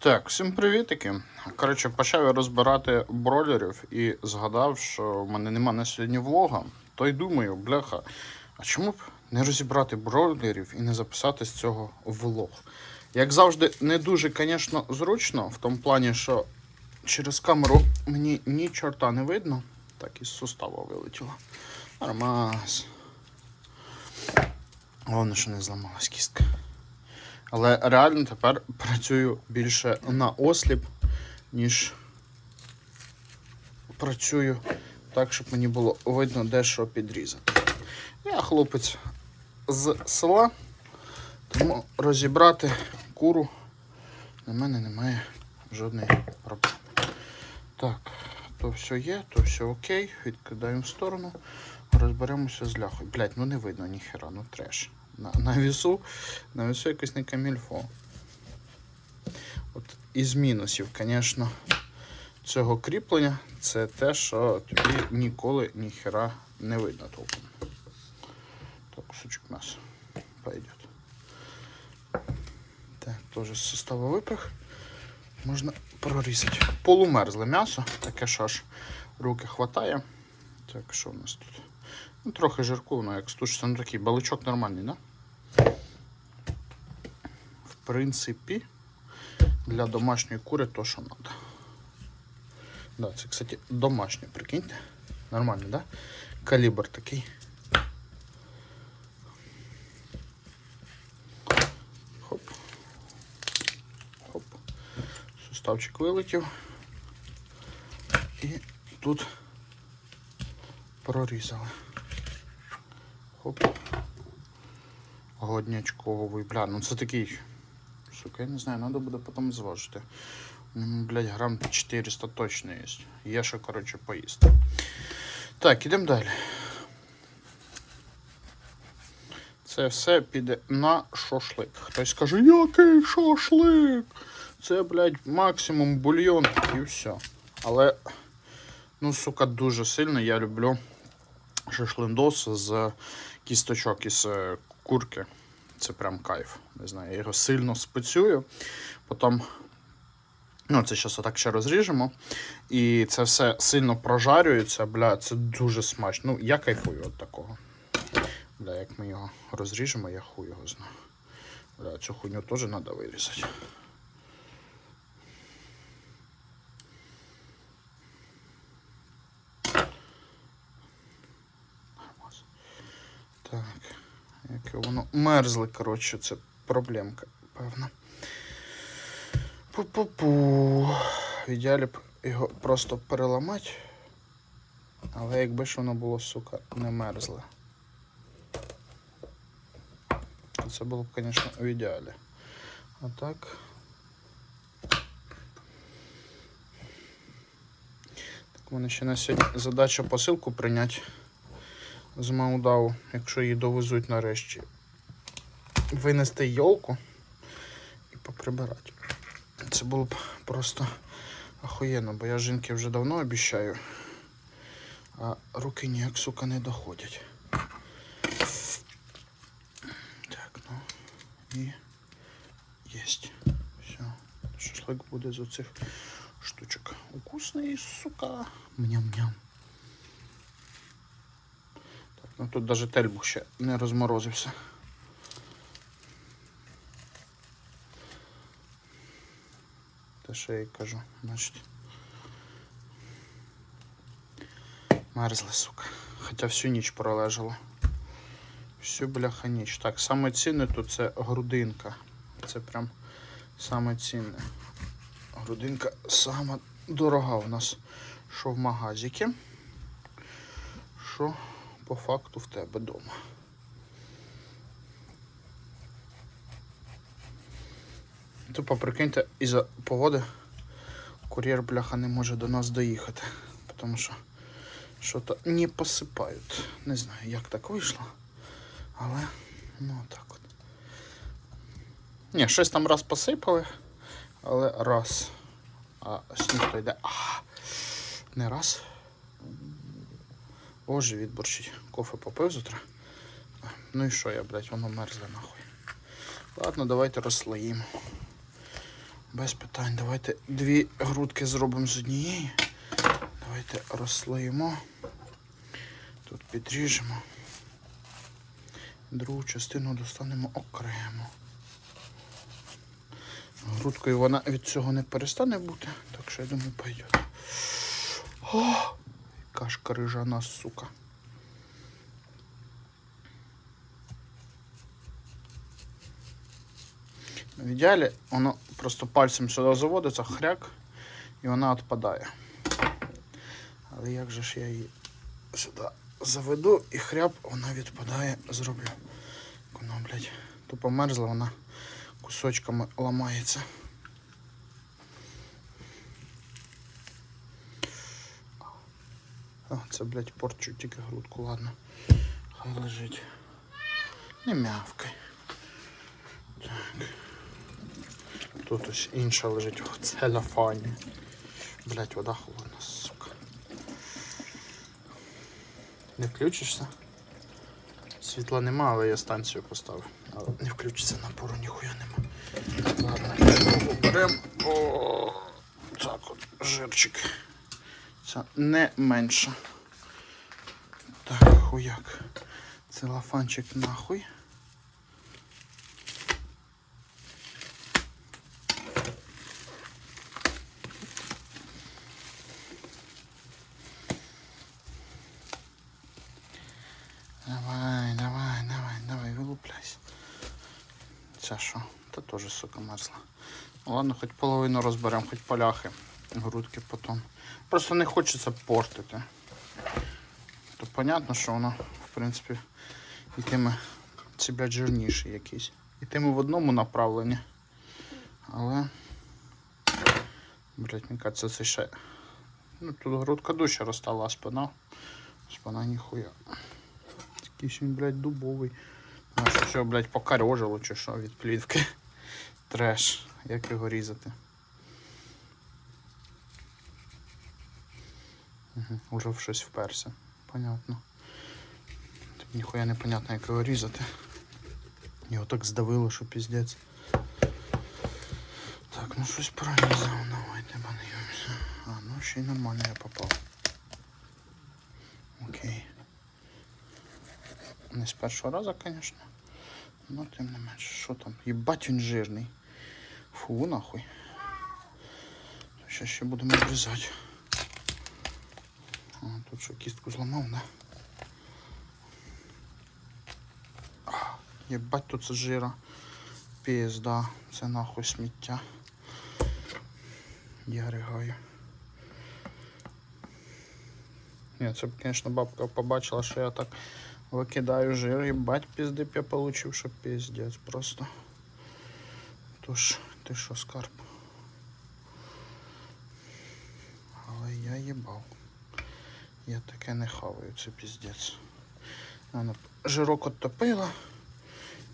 Так, всім привітики. Коротше, почав я розбирати бройлерів і згадав, що в мене нема на сьогодні влога. То й думаю, бляха, а чому б не розібрати бройлерів і не записати з цього влог? Як завжди, не дуже, звісно, зручно, в тому плані, що через камеру мені ні чорта не видно. Так, із сустава вилетіло. Нормас. Головне, що не зламалась кістка. Але реально тепер працюю більше на осліп, ніж працюю так, щоб мені було видно, де що підрізати. Я хлопець з села, тому розібрати куру на мене немає жодної проблеми. Так, то все є, то все окей, відкидаємо в сторону, розберемося з ляхою. Блять, ну не видно ніхера, ну треш. На, на вісу, на вісу якось не камільфо. От із мінусів, звісно, цього кріплення це те, що тобі ніколи ніхера не видно толком. Так, кусочок м'яса пойдет. Так, теж з состава випах можна прорізати. Полумерзле м'ясо, таке що аж руки хватає. Так, що в нас тут? Ну, трохи жирку, воно як стушиться, ну такий баличок нормальний, да? В принципі, для домашньої кури то, що треба. Да, це, кстати, домашнє, прикиньте. Нормально, да? Калібр такий. Хоп. Хоп. Суставчик вилетів. І тут прорізали. Хоп. Годнячковий. Бля, ну це такий. Сука, не знаю, треба буде потім зважити. М, Блядь, грам 400 точно є. Є що, коротше, поїсти. Так, ідемо далі. Це все піде на шашлик. Хтось скаже, який шашлик? Це, блядь, максимум бульйон і все. Але, ну, сука, дуже сильно я люблю шашлиндос з кісточок із е, курки. Це прям кайф. Не знаю, я його сильно спецюю. Потім, ну, це зараз отак ще розріжемо. І це все сильно прожарюється. Бля, це дуже смачно. Ну, я кайфую від такого. Бля, як ми його розріжемо, я хуй його знаю. Бля, цю хуйню теж треба вирізати. Нормас. Так. Мерзле, коротше, це проблемка, певна. Пу-пу-пу. В ідеалі б його просто переламати. Але якби ж воно було, сука, не мерзле. Це було б, звісно, в ідеалі. А так. Так, у мене ще на сьогодні задача посилку прийняти з Маудау, якщо її довезуть нарешті. Винести йолку і поприбирати. Це було б просто охуєнно, бо я жінки вже давно обіщаю, а руки ніяк, сука, не доходять. Так, ну і єсть. Все. Шашлик буде з оцих штучок. Укусний, сука. Мням-ням. Так, ну тут навіть тельбух ще не розморозився. Те, що я кажу, значить. Мерзла, сука. Хоча всю ніч пролежала. Всю бляха ніч. Так, саме цінне тут це грудинка. Це прям саме цінне. Грудинка сама дорога у нас. Що в магазикі, що по факту в тебе вдома. Тупо прикиньте, із-за погоди кур'єр бляха не може до нас доїхати, тому що що-то не посипають. Не знаю, як так вийшло, але ну так от. Ні, щось там раз посипали, але раз. А сніг то йде. А, не раз. О, живіт борщить. Кофе попив з утра. Ну і що я, блядь, воно мерзле нахуй. Ладно, давайте розслоїмо. Без питань. Давайте дві грудки зробимо з однієї. Давайте розслоїмо. Тут підріжемо. Другу частину достанемо окремо. Грудкою вона від цього не перестане бути, так що я думаю, пойде. О, яка ж крижана сука. В ідеалі воно просто пальцем сюди заводиться, хряк, і вона відпадає. Але як же ж я її сюди заведу і хряб, вона відпадає, зроблю. Вона, блядь, то померзла, вона кусочками ламається. А, це, блядь, порчу тільки грудку, ладно. Хай лежить. Не м'явкай. Так. Тут ось інша лежить в целофані. Блять, вода холодна, сука. Не включишся? Світла нема, але я станцію поставив. Але не включиться напору, ніхуя нема. Ладно, беремо. О, так от, жирчик. Це не менше. Так, хуяк. Целофанчик нахуй. Давай, давай, давай, давай, вилупляйся. Це що? Та теж, сука, мерзла. Ладно, хоч половину розберемо, хоч поляхи. Грудки потім. Просто не хочеться портити. То понятно, що воно, в принципі, йтиме це, блядь, жирніший якийсь. Ітиме в одному направленні. Але. Блять, мені кажется, це ще. Ну, тут грудка дужче розстала, а спина. Спина ніхуя. Він, блядь, дубовий. А що все, блядь, покарьожило чи що від плівки. Треш. Як його різати? Угу. Уже щось вперся. Понятно. Тобі ніхуя не понятно, як його різати. Його так здавило, що піздець. Так, ну щось прорізав, давайте бануємося. А, ну ще й нормально я попав. Окей. Не з першого разу, звісно. Ну, тим не менше, що там? Єбать він жирний. Фу, нахуй. Зараз ще будемо обрізати. А, тут що кістку зламав, да? Єбать тут це жира. Пізда. Це нахуй сміття. Я ригаю. Ні, це б, звісно, бабка побачила, що я так викидаю жир, їбать пізди б я получив, що піздець просто. Тож, ти що, скарб? Але я їбав. Я таке не хаваю, це піздець. Вона жирок оттопила,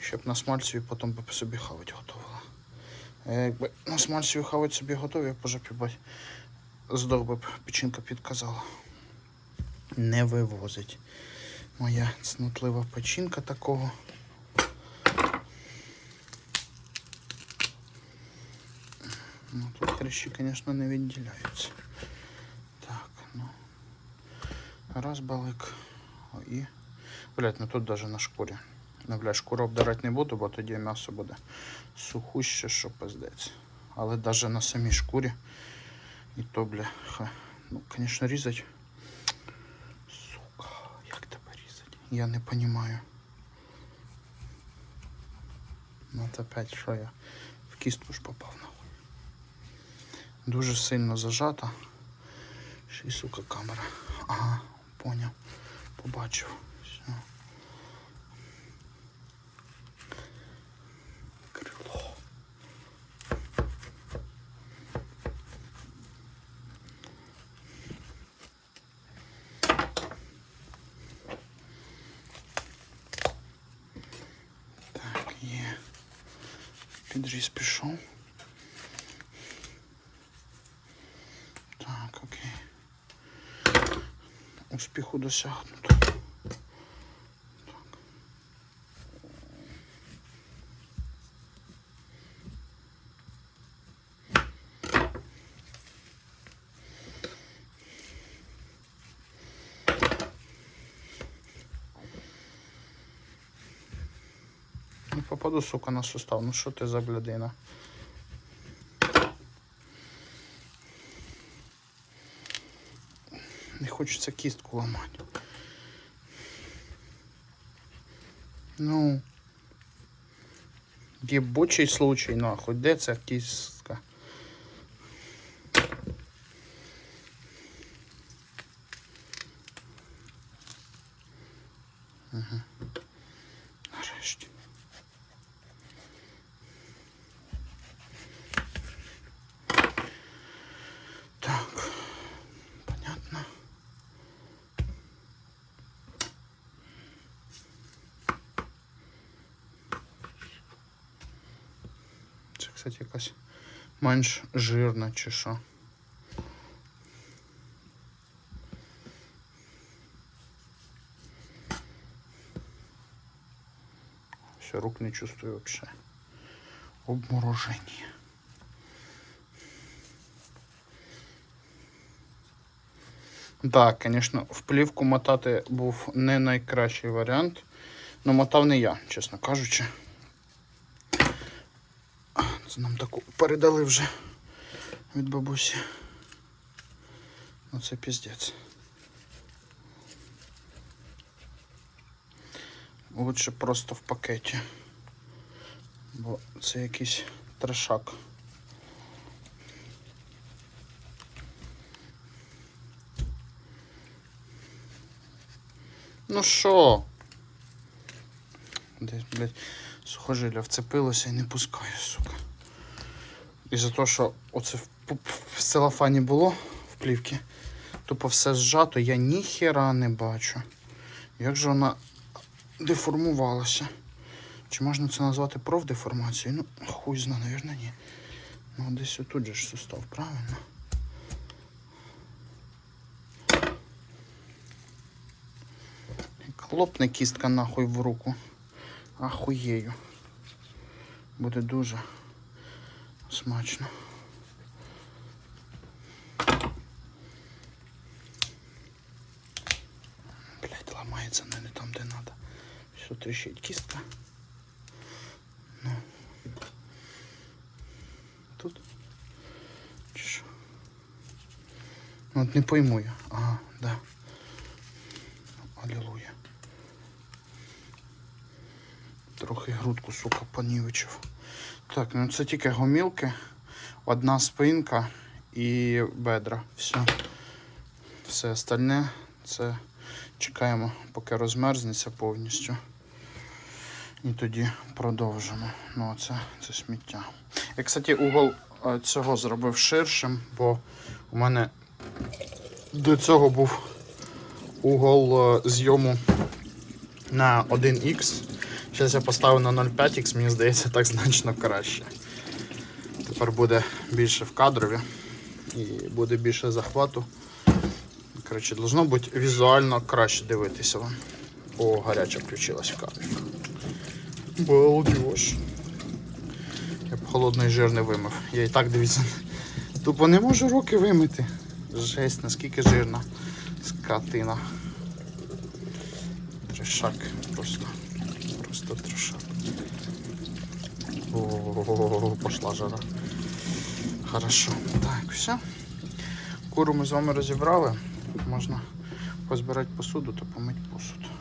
щоб на смальцеві потім би собі хавать готувала. А я якби на смальцеві хавать собі готові, я б уже здох би печінка підказала. Не вивозить. Моя цнотлива печінка такого. Ну, тут хрящі, звісно, не відділяються. Так, ну. Раз балик. О. Блять, ну тут даже на шкурі. Ну, блядь, шкуру обдирати не буду, бо тоді м'ясо буде сухуще, що пиздець. Але даже на самій шкурі. І то, бля, ха. Ну, звісно, різать. Сука, як тебе різати? Я не розумію. Ну, це опять що я в кістку ж попав нахуй. Дуже сильно зажата. Ще й сука камера. Ага, поняв. Побачив. Все. Пішов. Так, окей. Успіху досягнуто. Так. Нападу, сука, на сустав. Ну що ти за блядина? Не хочеться кістку ламати. Ну. Єбучий случай, нахуй. Де ця кістка? Ага. Нарешті. Кстати, якась менш жирна чи що. Все, рук не чувствую вообще. Обморожение. Так, звісно, в плівку мотати був не найкращий варіант. Ну, мотав не я, чесно кажучи. Це нам таку передали вже від бабусі. Ну це піздець. Лучше просто в пакеті. Бо це якийсь трешак. Ну що? Десь, блядь, сухожилля вцепилося і не пускає, сука. І за те, що оце в, целофані було в плівці, тупо все зжато, я ніхера не бачу. Як же вона деформувалася? Чи можна це назвати профдеформацією? Ну, хуй зна, навірно, ні. Ну, десь отут же ж сустав, правильно? Лопне кістка нахуй в руку. Ахуєю. Буде дуже смачно. Блять, ламається не там, де треба. Все тріщить кістка. Ну. Тут? Чи що? Ну, не пойму я. Ага, да. Алілуя. Трохи грудку, сука, понівечив. Так, ну це тільки гомілки, одна спинка і бедра. Все. Все остальне це чекаємо, поки розмерзнеться повністю. І тоді продовжимо. Ну, це, це сміття. Я, кстати, угол е, цього зробив ширшим, бо у мене до цього був угол е, зйому на 1х. Зараз я поставив на 0,5х, мені здається, так значно краще. Тепер буде більше в кадрові і буде більше захвату. Коротше, должно бути візуально краще дивитися вам. О, гаряча включилась в кадрі. Балдеж. Я б холодний жир не вимив. Я і так дивіться. Тупо не можу руки вимити. Жесть, наскільки жирна скотина. Трешак просто. Просто трешак. О, пошла жара. Хорошо. Так, все. Куру ми з вами розібрали. Можна позбирати посуду та помити посуд.